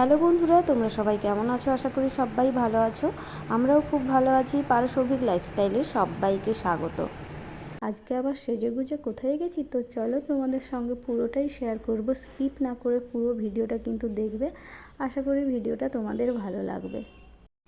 Hello বন্ধুরা, তোমরা সবাই কেমন আছো? আশা করি সবাই ভালো আছো। আমরাও খুব ভালো আছি। পারসৌভিক লাইফস্টাইলে সবাইকে স্বাগত। আজকে আবার সেজেগুজে কোথায় গেছি? তো চলো তোমাদের সঙ্গে পুরোটাই শেয়ার করব। স্কিপ না করে পুরো ভিডিওটা কিন্তু দেখবে। আশা করি ভিডিওটা তোমাদের ভালো লাগবে।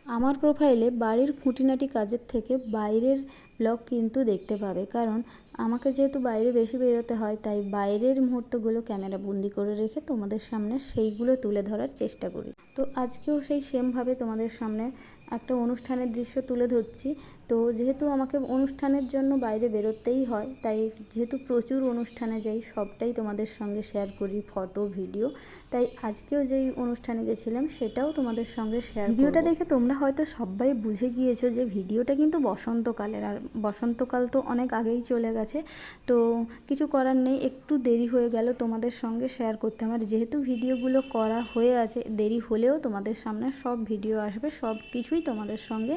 আমার প্রোফাইলে বাড়ির খুঁটিনাটি কাজের থেকে বাইরের ব্লগ কিন্তু দেখতে পাবে। কারণ আমাকে যেহেতু বাইরে বেশি বেরোতে হয় তাই বাইরের মুহূর্তগুলো ক্যামেরা বন্দি করে রেখে তোমাদের সামনে সেইগুলো তুলে ধরার চেষ্টা করি। তো আজকেও সেই সেমভাবে তোমাদের সামনে একটা অনুষ্ঠানের দৃশ্য তুলে ধরছি। তো যেহেতু আমাকে অনুষ্ঠানের জন্য বাইরে বেরোতেই হয় তাই যেহেতু প্রচুর অনুষ্ঠানে যাই সবটাই তোমাদের সঙ্গে শেয়ার করি ফটো ভিডিও তাই আজকেও যেই অনুষ্ঠানে গেছিলাম সেটাও তোমাদের সঙ্গে শেয়ার ভিডিওটা দেখে তোমরা হয়তো সবাই বুঝে গিয়েছো যে ভিডিওটা কিন্তু বসন্তকালের আর বসন্তকাল তো অনেক আগেই চলে গেছে। তো কিছু করার নেই একটু দেরি হয়ে গেল তোমাদের সঙ্গে শেয়ার করতে আমার। যেহেতু ভিডিওগুলো করা হয়ে আছে দেরি হলেও তোমাদের সামনে সব ভিডিও আসবে সব কিছুই তোমাদের সঙ্গে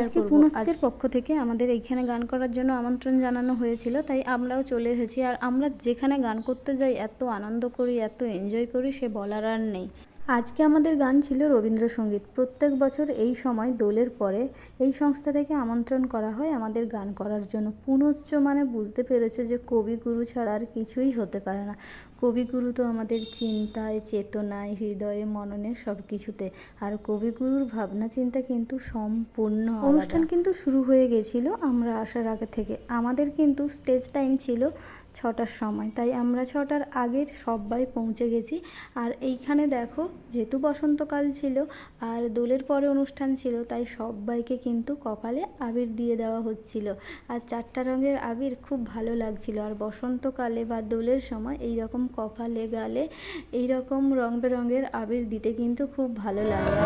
আজকে পুনশ্চের পক্ষ থেকে আমাদের এইখানে গান করার জন্য আমন্ত্রণ জানানো হয়েছিল তাই আমরাও চলে এসেছি। আর আমরা যেখানে গান করতে যাই এত আনন্দ করি এত এনজয় করি সে বলার আর নেই। আজকে আমাদের গান ছিল রবীন্দ্রসঙ্গীত। প্রত্যেক বছর এই সময় দোলের পরে এই সংস্থা থেকে আমন্ত্রণ করা হয় আমাদের গান করার জন্য। পুনশ্চ মানে বুঝতে পেরেছ যে কবিগুরু ছাড়া আর কিছুই হতে পারে না। কবিগুরু তো আমাদের চিন্তায়, চেতনায়, হৃদয়ে, মননে সব কিছুতে আর কবিগুরুর ভাবনা, চিন্তা কিন্তু সম্পূর্ণ অনুষ্ঠান কিন্তু শুরু হয়ে গেছিল আমরা আসার আগে থেকে। আমাদের কিন্তু স্টেজ টাইম ছিল ছটার সময়। তাই আমরা ছটার আগে সবাই পৌঁছে গেছি। আর এইখানে দেখো, যেহেতু বসন্তকাল ছিল আর দোলের পরে অনুষ্ঠান ছিল, তাই সবাইকে কিন্তু কপালে আবির দিয়ে দেওয়া হচ্ছিল। আর চারটা রঙের আবির খুব ভালো লাগছিল। আর বসন্তকালে বা দোলের সময় এই রকম কপালে, গালে এই রকম রং বেরঙের আবির দিতে কিন্তু খুব ভালো লাগে।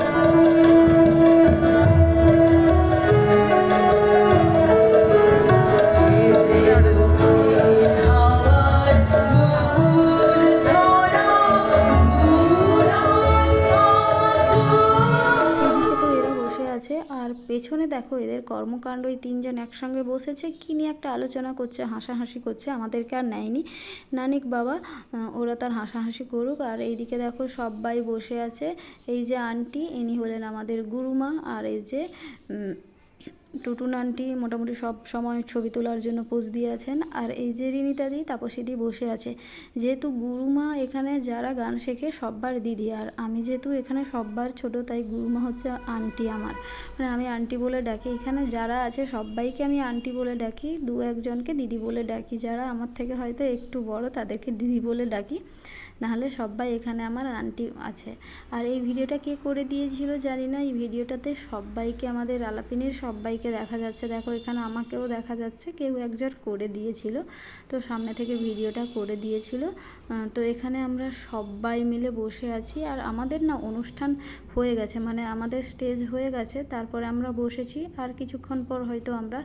আর পেছনে দেখো এদের কর্মকাণ্ড ওই তিনজন একসঙ্গে বসেছে। কি নিয়ে একটা আলোচনা করছে, হাসাহাসি করছে, আমাদেরকে আর নেয়নি। নানিক বাবা ওরা তার হাসাহাসি করুক। আর এইদিকে দেখো সবাই বসে আছে। এই যে আন্টি, ইনি হলেন আমাদের গুরুমা। আর এই যে টুটুন আন্টি মোটামুটি সব সময় ছবি তোলার জন্য পোজ দিয়ে আছেন আর এই যে রিনিতাদি, তাপসীদি বসে আছে। যেহেতু গুরুমা এখানে যারা গান শেখে সব্বার দিদি, আর আমি যেহেতু এখানে সব্বার ছোট, তাই গুরুমা হচ্ছে আন্টি আমার। মানে আমি আন্টি বলে ডাকি। এখানে যারা আছে সবাইকে আমি আন্টি বলে ডাকি। দু একজনকে দিদি বলে ডাকি। যারা আমার থেকে হয়তো একটু বড়, তাদেরকে দিদি বলে ডাকি। নাহলে সবাই এখানে আমার আন্টি আছে। আর এই ভিডিওটা কে করে দিয়েছিল জানি না। এই ভিডিওটাতে সবাইকে আমাদের আলাপিনের সবাইকে দেখা যাচ্ছে। দেখো, এখানে আমাকেও দেখা যাচ্ছে। কেউ একজন করে দিয়েছিল। তো সামনে থেকে ভিডিওটা করে দিয়েছিল। তো এখানে আমরা সবাই মিলে বসে আছি। আর আমাদের না অনুষ্ঠান হয়ে গেছে। মানে আমাদের স্টেজ হয়ে গেছে। তারপরে আমরা বসেছি। আর কিছুক্ষণ পর হয়তো আমরা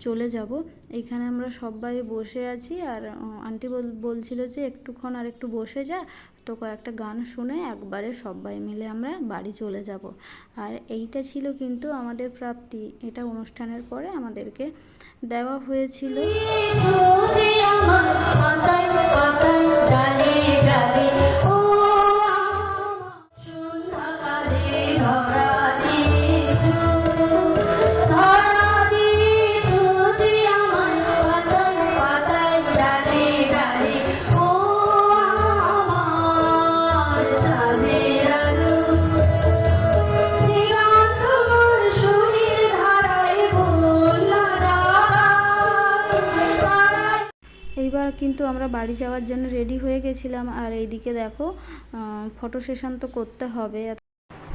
চলে যাব। এইখানে আমরা সবাই বসে আছি আর আন্টি বল, বলছিল যে একটুক্ষণ আর একটু বসে যা। তো কয়েকটা গান শুনে একবারে সবাই মিলে আমরা বাড়ি চলে যাব। আর এইটা ছিল কিন্তু আমাদের প্রাপ্তি। এটা অনুষ্ঠানের পরে আমাদেরকে দেওয়া হয়েছিল। এইবার কিন্তু আমরা বাড়ি যাওয়ার জন্য রেডি হয়ে গেছিলাম। আর এইদিকে দেখো ফটো সেশন তো করতে হবে।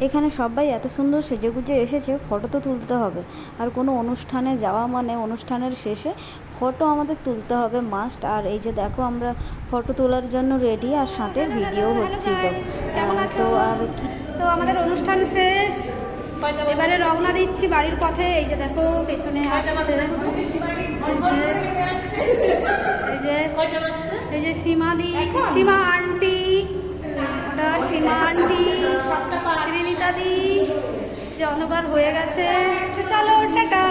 এখানে সবাই এত সুন্দর সেজেগুজে এসেছে ফটো তো তুলতে হবে। আর কোনো অনুষ্ঠানে যাওয়া মানে অনুষ্ঠানের শেষে ফটো আমাদের তুলতে হবে মাস্ট আর এই যে দেখো আমরা ফটো তোলার জন্য রেডি আর সাথে ভিডিও হচ্ছিল। তো আর কি? তো আমাদের অনুষ্ঠান শেষ। এবারে রওনা দিচ্ছি বাড়ির পথে। এই যে দেখো পেছনে এই যে এই যে সীমাদি সীমা আন্টি ওটা সীমা আন্টি ত্রিনিতা দি যে অন্ধকার হয়ে গেছে। চলো টাটা।